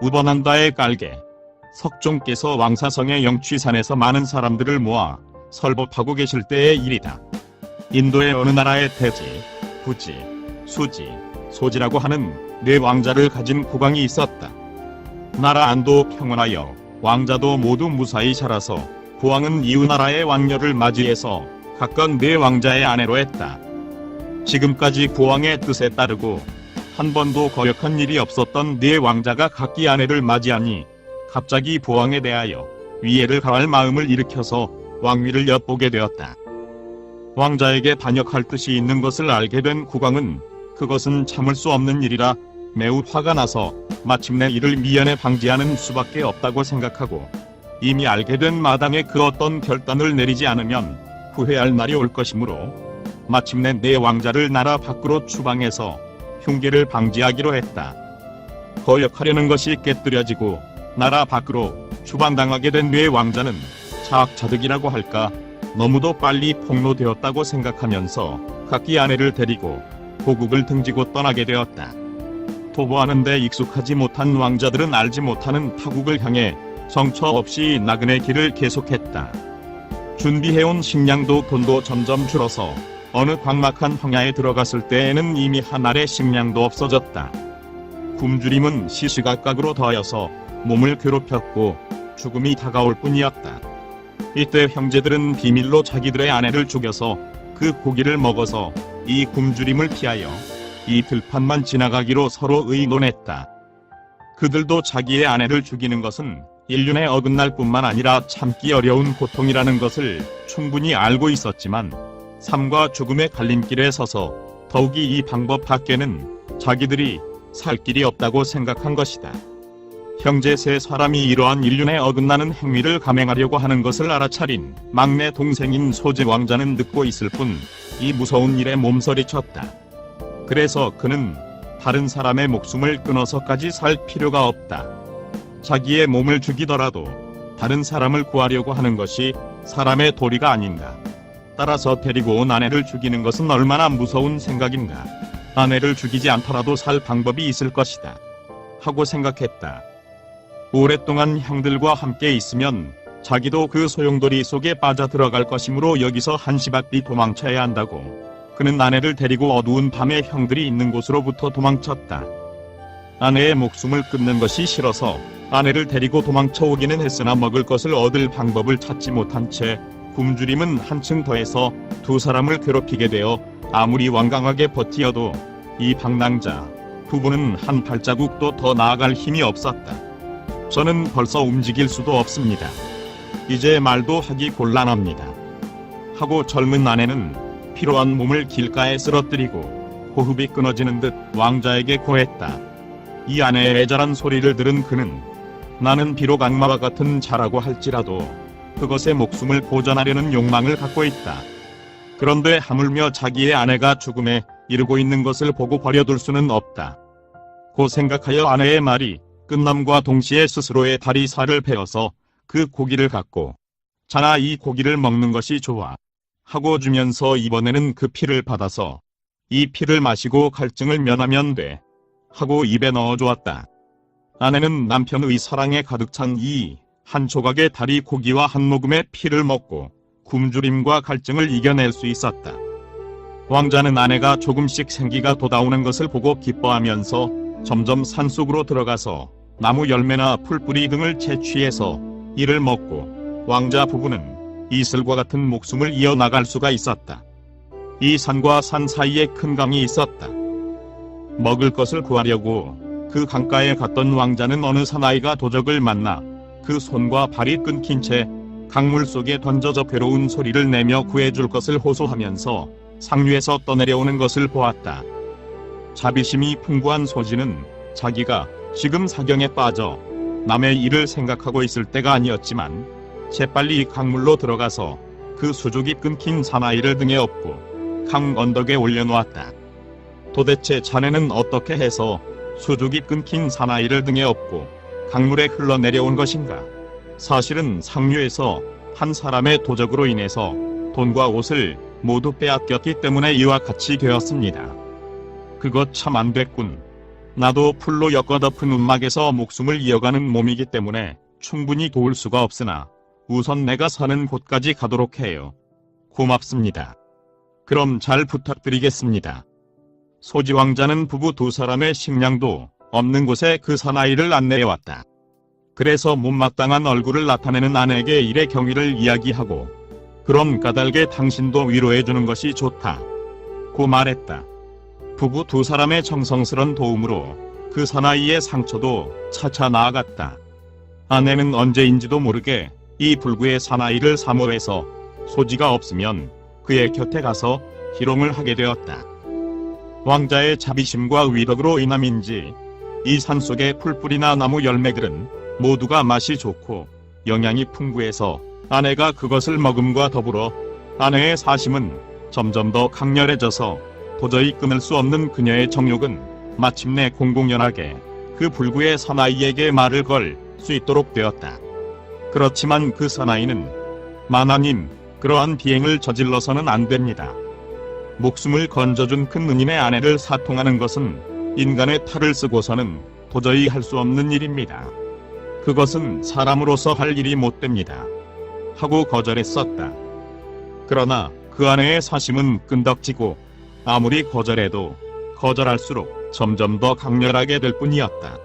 우번한다의 깔개. 석종께서 왕사성의 영취산에서 많은 사람들을 모아 설법하고 계실 때의 일이다. 인도의 어느 나라의 대지, 부지, 수지, 소지라고 하는 네 왕자를 가진 국왕이 있었다. 나라 안도 평온하여 왕자도 모두 무사히 자라서 국왕은 이웃 나라의 왕녀를 맞이해서 각각 네 왕자의 아내로 했다. 지금까지 국왕의 뜻에 따르고 한 번도 거역한 일이 없었던 네 왕자가 각기 아내를 맞이하니 갑자기 부왕에 대하여 위해를 가할 마음을 일으켜서 왕위를 엿보게 되었다. 왕자에게 반역할 뜻이 있는 것을 알게 된 국왕은 그것은 참을 수 없는 일이라 매우 화가 나서 마침내 이를 미연에 방지하는 수밖에 없다고 생각하고 이미 알게 된 마당에 그 어떤 결단을 내리지 않으면 후회할 날이 올 것이므로 마침내 내 왕자를 나라 밖으로 추방해서 흉계를 방지하기로 했다. 거역하려는 것이 깨뜨려지고 나라 밖으로 추방당하게 된 뇌 왕자는 차악차득이라고 할까 너무도 빨리 폭로되었다고 생각하면서 각기 아내를 데리고 고국을 등지고 떠나게 되었다. 도보하는데 익숙하지 못한 왕자들은 알지 못하는 타국을 향해 정처 없이 나그네 길을 계속했다. 준비해온 식량도 돈도 점점 줄어서 어느 광막한 황야에 들어갔을 때에는 이미 한 알의 식량도 없어졌다. 굶주림은 시시각각으로 더하여서 몸을 괴롭혔고 죽음이 다가올 뿐이었다. 이때 형제들은 비밀로 자기들의 아내를 죽여서 그 고기를 먹어서 이 굶주림을 피하여 이 들판만 지나가기로 서로 의논했다. 그들도 자기의 아내를 죽이는 것은 인륜에 어긋날 뿐만 아니라 참기 어려운 고통이라는 것을 충분히 알고 있었지만 삶과 죽음의 갈림길에 서서 더욱이 이 방법 밖에는 자기들이 살 길이 없다고 생각한 것이다. 형제 세 사람이 이러한 인륜에 어긋나는 행위를 감행하려고 하는 것을 알아차린 막내 동생인 소재 왕자는 듣고 있을 뿐 이 무서운 일에 몸서리쳤다. 그래서 그는 다른 사람의 목숨을 끊어서까지 살 필요가 없다. 자기의 몸을 죽이더라도 다른 사람을 구하려고 하는 것이 사람의 도리가 아닌가. 따라서 데리고 온 아내를 죽이는 것은 얼마나 무서운 생각인가. 아내를 죽이지 않더라도 살 방법이 있을 것이다. 하고 생각했다. 오랫동안 형들과 함께 있으면 자기도 그 소용돌이 속에 빠져 들어갈 것이므로 여기서 한시바삐 도망쳐야 한다고. 그는 아내를 데리고 어두운 밤에 형들이 있는 곳으로부터 도망쳤다. 아내의 목숨을 끊는 것이 싫어서 아내를 데리고 도망쳐 오기는 했으나 먹을 것을 얻을 방법을 찾지 못한 채 굶주림은 한층 더해서 두 사람을 괴롭히게 되어 아무리 완강하게 버티어도 이 방랑자 부부는 한 발자국도 더 나아갈 힘이 없었다. 저는 벌써 움직일 수도 없습니다. 이제 말도 하기 곤란합니다. 하고 젊은 아내는 피로한 몸을 길가에 쓰러뜨리고 호흡이 끊어지는 듯 왕자에게 고했다. 이 아내의 애절한 소리를 들은 그는 나는 비록 악마와 같은 자라고 할지라도 그것의 목숨을 보전하려는 욕망을 갖고 있다. 그런데 하물며 자기의 아내가 죽음에 이르고 있는 것을 보고 버려둘 수는 없다. 고 생각하여 아내의 말이 끝남과 동시에 스스로의 다리 살을 베어서 그 고기를 갖고 자나 이 고기를 먹는 것이 좋아 하고 주면서 이번에는 그 피를 받아서 이 피를 마시고 갈증을 면하면 돼 하고 입에 넣어 주었다. 아내는 남편의 사랑에 가득 찬이 한 조각의 다리 고기와 한 모금의 피를 먹고 굶주림과 갈증을 이겨낼 수 있었다. 왕자는 아내가 조금씩 생기가 돋아오는 것을 보고 기뻐하면서 점점 산속으로 들어가서 나무 열매나 풀뿌리 등을 채취해서 이를 먹고 왕자 부부는 이슬과 같은 목숨을 이어나갈 수가 있었다. 이 산과 산 사이에 큰 강이 있었다. 먹을 것을 구하려고 그 강가에 갔던 왕자는 어느 사나이가 도적을 만나 그 손과 발이 끊긴 채 강물 속에 던져져 괴로운 소리를 내며 구해줄 것을 호소하면서 상류에서 떠내려오는 것을 보았다. 자비심이 풍부한 소지는 자기가 지금 사경에 빠져 남의 일을 생각하고 있을 때가 아니었지만 재빨리 강물로 들어가서 그 수족이 끊긴 사나이를 등에 업고 강 언덕에 올려놓았다. 도대체 자네는 어떻게 해서 수족이 끊긴 사나이를 등에 업고 강물에 흘러내려온 것인가? 사실은 상류에서 한 사람의 도적으로 인해서 돈과 옷을 모두 빼앗겼기 때문에 이와 같이 되었습니다. 그것 참 안 됐군. 나도 풀로 엮어덮은 움막에서 목숨을 이어가는 몸이기 때문에 충분히 도울 수가 없으나 우선 내가 사는 곳까지 가도록 해요. 고맙습니다. 그럼 잘 부탁드리겠습니다. 소지 왕자는 부부 두 사람의 식량도 없는 곳에 그 사나이를 안내해왔다. 그래서 못마땅한 얼굴을 나타내는 아내에게 일의 경위를 이야기하고 그럼 까닭에 당신도 위로해주는 것이 좋다. 고 말했다. 부부 두 사람의 정성스런 도움으로 그 사나이의 상처도 차차 나아갔다. 아내는 언제인지도 모르게 이 불구의 사나이를 사모해서 소지가 없으면 그의 곁에 가서 희롱을 하게 되었다. 왕자의 자비심과 위덕으로 인함인지 이 산속의 풀뿌리나 나무 열매들은 모두가 맛이 좋고 영양이 풍부해서 아내가 그것을 먹음과 더불어 아내의 사심은 점점 더 강렬해져서 도저히 끊을 수 없는 그녀의 정욕은 마침내 공공연하게 그 불구의 사나이에게 말을 걸 수 있도록 되었다. 그렇지만 그 사나이는 마나님, 그러한 비행을 저질러서는 안 됩니다. 목숨을 건져준 큰 누님의 아내를 사통하는 것은 인간의 탈을 쓰고서는 도저히 할 수 없는 일입니다. 그것은 사람으로서 할 일이 못 됩니다. 하고 거절했었다. 그러나 그 아내의 사심은 끈덕지고 아무리 거절해도 거절할수록 점점 더 강렬하게 될 뿐이었다.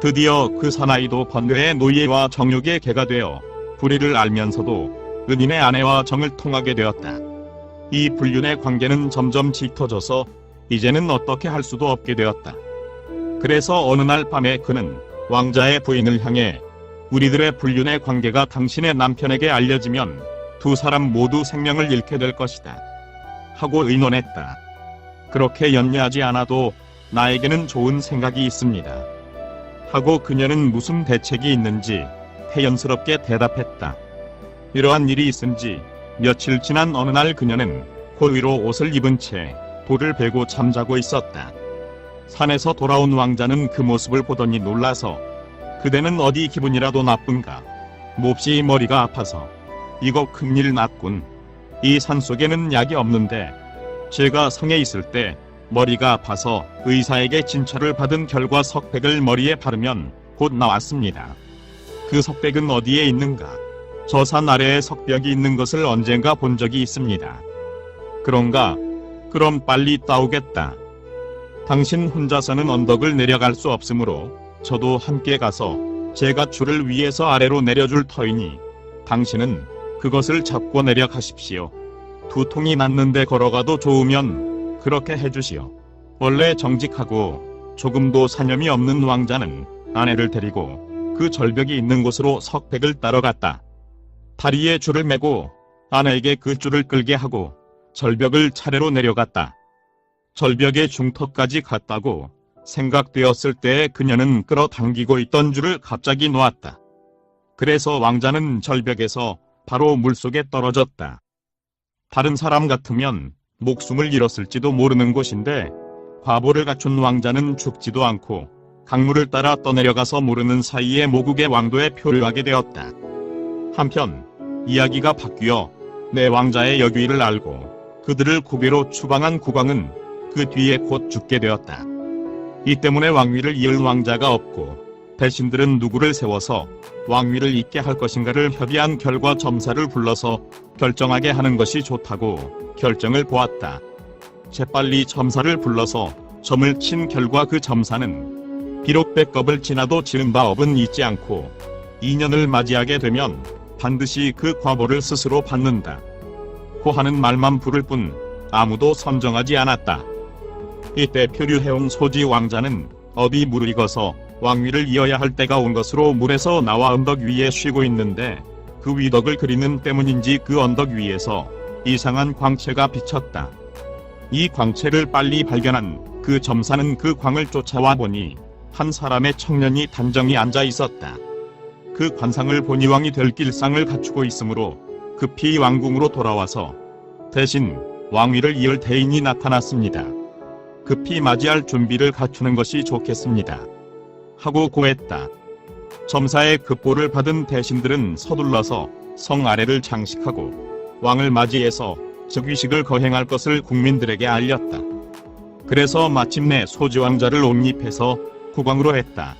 드디어 그 사나이도 번뇌의 노예와 정욕의 개가 되어 불의를 알면서도 은인의 아내와 정을 통하게 되었다. 이 불륜의 관계는 점점 짙어져서 이제는 어떻게 할 수도 없게 되었다. 그래서 어느 날 밤에 그는 왕자의 부인을 향해 우리들의 불륜의 관계가 당신의 남편에게 알려지면 두 사람 모두 생명을 잃게 될 것이다. 하고 의논했다. 그렇게 염려하지 않아도 나에게는 좋은 생각이 있습니다. 하고 그녀는 무슨 대책이 있는지 태연스럽게 대답했다. 이러한 일이 있은지 며칠 지난 어느 날 그녀는 고위로 옷을 입은 채 돌을 베고 잠자고 있었다. 산에서 돌아온 왕자는 그 모습을 보더니 놀라서 그대는 어디 기분이라도 나쁜가? 몹시 머리가 아파서 이거 큰일 났군. 이 산속에는 약이 없는데 제가 성에 있을 때 머리가 아파서 의사에게 진찰을 받은 결과 석백을 머리에 바르면 곧 나왔습니다. 그 석백은 어디에 있는가? 저 산 아래에 석벽이 있는 것을 언젠가 본 적이 있습니다. 그런가? 그럼 빨리 따오겠다. 당신 혼자서는 언덕을 내려갈 수 없으므로 저도 함께 가서 제가 줄을 위에서 아래로 내려줄 터이니 당신은 그것을 잡고 내려가십시오. 두 통이 났는데 걸어가도 좋으면 그렇게 해주시오. 원래 정직하고 조금도 사념이 없는 왕자는 아내를 데리고 그 절벽이 있는 곳으로 석백을 따라갔다. 다리에 줄을 매고 아내에게 그 줄을 끌게 하고 절벽을 차례로 내려갔다. 절벽의 중턱까지 갔다고 생각되었을 때 그녀는 끌어당기고 있던 줄을 갑자기 놓았다. 그래서 왕자는 절벽에서 바로 물속에 떨어졌다. 다른 사람 같으면 목숨을 잃었을지도 모르는 곳인데 과보를 갖춘 왕자는 죽지도 않고 강물을 따라 떠내려가서 모르는 사이에 모국의 왕도에 표류하게 되었다. 한편 이야기가 바뀌어 내 왕자의 여귀를 알고 그들을 구비로 추방한 국왕은 그 뒤에 곧 죽게 되었다. 이 때문에 왕위를 이을 왕자가 없고 대신들은 누구를 세워서 왕위를 잇게 할 것인가를 협의한 결과 점사를 불러서 결정하게 하는 것이 좋다고 결정을 보았다. 재빨리 점사를 불러서 점을 친 결과 그 점사는 비록 백겁을 지나도 지른 바 업은 잊지 않고 2년을 맞이하게 되면 반드시 그 과보를 스스로 받는다. 고 하는 말만 부를 뿐 아무도 선정하지 않았다. 이때 표류해온 소지 왕자는 업이 무르익어서 왕위를 이어야 할 때가 온 것으로 물에서 나와 언덕 위에 쉬고 있는데 그 위덕을 그리는 때문인지 그 언덕 위에서 이상한 광채가 비쳤다. 이 광채를 빨리 발견한 그 점사는 그 광을 쫓아와 보니 한 사람의 청년이 단정히 앉아 있었다. 그 관상을 보니 왕이 될 길상을 갖추고 있으므로 급히 왕궁으로 돌아와서 대신 왕위를 이을 대인이 나타났습니다. 급히 맞이할 준비를 갖추는 것이 좋겠습니다. 하고 고했다. 점사의 급보를 받은 대신들은 서둘러서 성 아래를 장식하고 왕을 맞이해서 즉위식을 거행할 것을 국민들에게 알렸다. 그래서 마침내 소지왕자를 옹립해서 국왕으로 했다.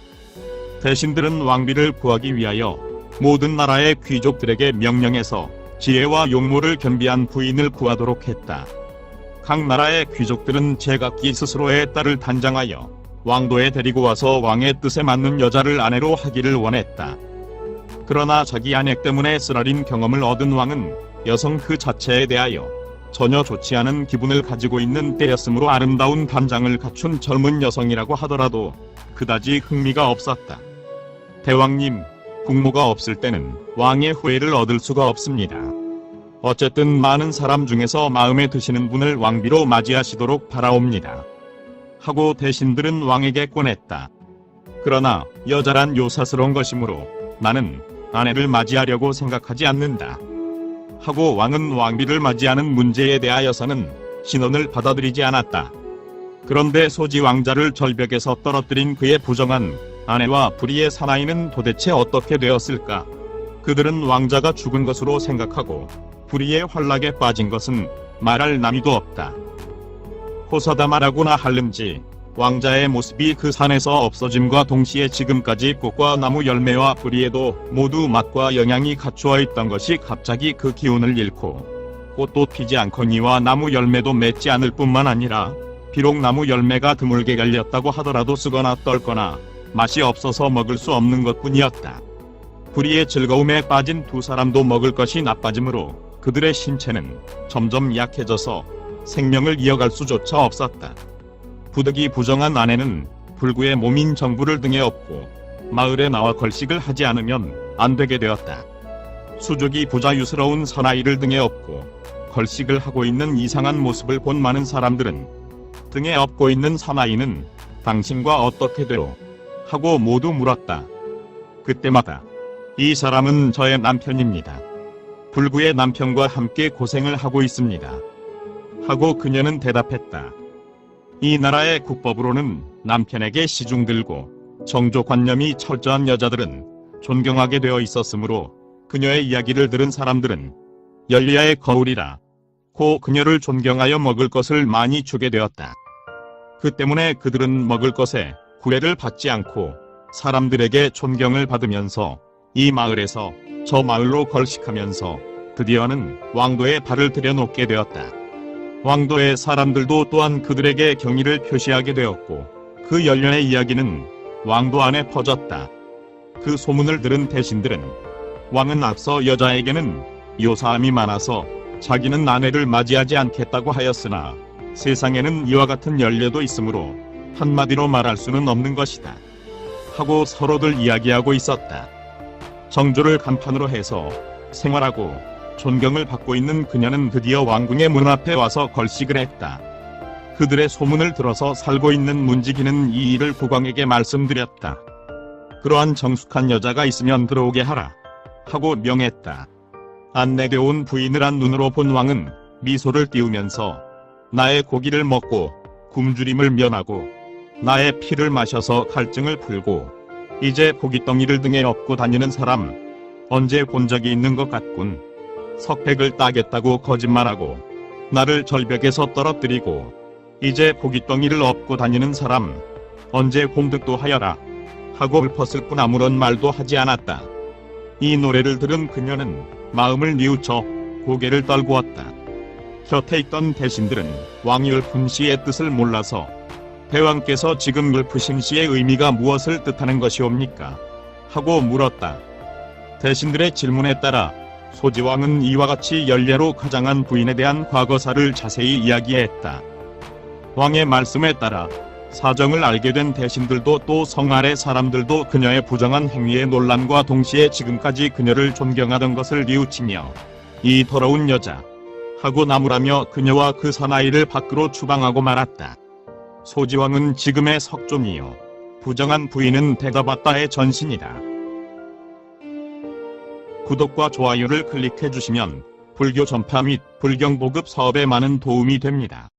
대신들은 왕비를 구하기 위하여 모든 나라의 귀족들에게 명령해서 지혜와 용모를 겸비한 부인을 구하도록 했다. 각 나라의 귀족들은 제각기 스스로의 딸을 단장하여 왕도에 데리고 와서 왕의 뜻에 맞는 여자를 아내로 하기를 원했다. 그러나 자기 아내 때문에 쓰라린 경험을 얻은 왕은 여성 그 자체에 대하여 전혀 좋지 않은 기분을 가지고 있는 때였으므로 아름다운 감장을 갖춘 젊은 여성이라고 하더라도 그다지 흥미가 없었다. 대왕님, 국모가 없을 때는 왕의 후회를 얻을 수가 없습니다. 어쨌든 많은 사람 중에서 마음에 드시는 분을 왕비로 맞이하시도록 바라옵니다. 하고 대신들은 왕에게 권했다. 그러나 여자란 요사스러운 것이므로 나는 아내를 맞이하려고 생각하지 않는다. 하고 왕은 왕비를 맞이하는 문제에 대하여서는 신원을 받아들이지 않았다. 그런데 소지 왕자를 절벽에서 떨어뜨린 그의 부정한 아내와 불의의 사나이는 도대체 어떻게 되었을까? 그들은 왕자가 죽은 것으로 생각하고 불의의 환락에 빠진 것은 말할 남이도 없다. 호사다마라고나 할름지 왕자의 모습이 그 산에서 없어짐과 동시에 지금까지 꽃과 나무 열매와 뿌리에도 모두 맛과 영양이 갖추어 있던 것이 갑자기 그 기운을 잃고 꽃도 피지 않거니와 나무 열매도 맺지 않을 뿐만 아니라 비록 나무 열매가 드물게 열렸다고 하더라도 쓰거나 떨거나 맛이 없어서 먹을 수 없는 것뿐이었다. 불의의 즐거움에 빠진 두 사람도 먹을 것이 나빠지므로 그들의 신체는 점점 약해져서 생명을 이어갈 수조차 없었다. 부득이 부정한 아내는 불구의 몸인 정부를 등에 업고 마을에 나와 걸식을 하지 않으면 안 되게 되었다. 수족이 부자유스러운 사나이를 등에 업고 걸식을 하고 있는 이상한 모습을 본 많은 사람들은 등에 업고 있는 사나이는 당신과 어떻게 되오? 하고 모두 물었다. 그때마다 이 사람은 저의 남편입니다. 불구의 남편과 함께 고생을 하고 있습니다. 하고 그녀는 대답했다. 이 나라의 국법으로는 남편에게 시중 들고 정조관념이 철저한 여자들은 존경하게 되어 있었으므로 그녀의 이야기를 들은 사람들은 열리아의 거울이라 고 그녀를 존경하여 먹을 것을 많이 주게 되었다. 그 때문에 그들은 먹을 것에 구애를 받지 않고 사람들에게 존경을 받으면서 이 마을에서 저 마을로 걸식하면서 드디어는 왕도에 발을 들여놓게 되었다. 왕도의 사람들도 또한 그들에게 경의를 표시하게 되었고 그 열련의 이야기는 왕도 안에 퍼졌다. 그 소문을 들은 대신들은 왕은 앞서 여자에게는 요사함이 많아서 자기는 아내를 맞이하지 않겠다고 하였으나 세상에는 이와 같은 연례도 있으므로 한마디로 말할 수는 없는 것이다. 하고 서로들 이야기하고 있었다. 정조를 간판으로 해서 생활하고 존경을 받고 있는 그녀는 드디어 왕궁의 문 앞에 와서 걸식을 했다. 그들의 소문을 들어서 살고 있는 문지기는 이 일을 국왕에게 말씀드렸다. 그러한 정숙한 여자가 있으면 들어오게 하라. 하고 명했다. 안내게 온 부인을 한 눈으로 본 왕은 미소를 띄우면서 나의 고기를 먹고 굶주림을 면하고 나의 피를 마셔서 갈증을 풀고 이제 고깃덩이를 등에 업고 다니는 사람 언제 본 적이 있는 것 같군. 석백을 따겠다고 거짓말하고 나를 절벽에서 떨어뜨리고 이제 고깃덩이를 업고 다니는 사람 언제 공득도 하여라 하고 읊었을 뿐 아무런 말도 하지 않았다. 이 노래를 들은 그녀는 마음을 뉘우쳐 고개를 떨구었다. 곁에 있던 대신들은 왕율품 씨의 뜻을 몰라서 대왕께서 지금 율프신 씨의 의미가 무엇을 뜻하는 것이옵니까? 하고 물었다. 대신들의 질문에 따라 소지왕은 이와 같이 연례로 가장한 부인에 대한 과거사를 자세히 이야기했다. 왕의 말씀에 따라 사정을 알게 된 대신들도 또 성아래 사람들도 그녀의 부정한 행위의 논란과 동시에 지금까지 그녀를 존경하던 것을 뉘우치며 이 더러운 여자 하고 나무라며 그녀와 그 사나이를 밖으로 추방하고 말았다. 소지왕은 지금의 석종이요. 부정한 부인은 대답았다의 전신이다. 구독과 좋아요를 클릭해 주시면 불교 전파 및 불경 보급 사업에 많은 도움이 됩니다.